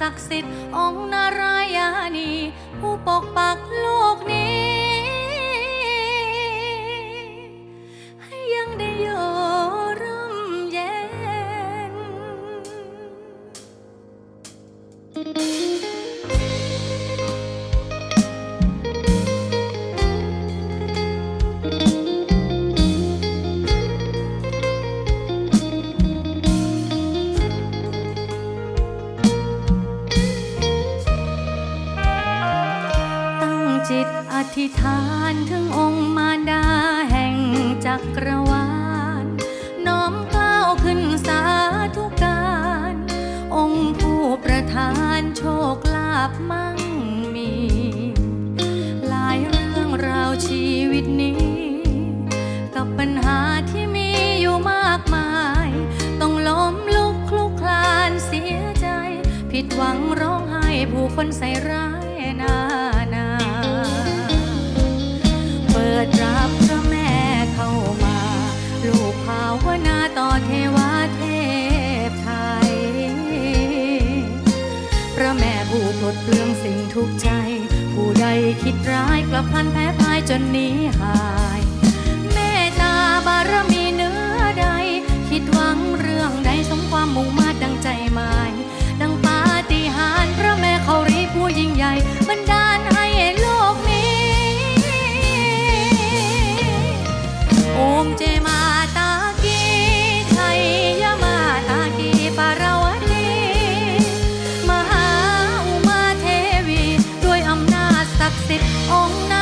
ศักดิ์สิทธิ์องค์นารายานีผู้ปกปักโลกนี้ จิตอธิษฐานถึงองค์มารดาแห่งจักรวาล น้อมกล้าวขึ้นสาธุการ องค์ผู้ประทานโชคลาภมั่งมี หลายเรื่องราวชีวิตนี้ กับปัญหาที่มีอยู่มากมาย ต้องล้มลุกคลุกคลานเสียใจ ผิดหวังร้องไห้ผู้คนใส่ร้ายนา กดเรื่องสิ่งทุกใจ ผู้ใดคิดร้ายกลับพันแพ้พายจนหนีหาย เมตตาบารมีเนื้อใด คิดหวังเรื่องใดสมความมุ่งมาดังใจหมาย ดังปาฏิหาริย์พระแม่เขารีผู้ยิ่งใหญ่บรรดาลให้โลกนี้ โอมเจม สิทองค์นั้น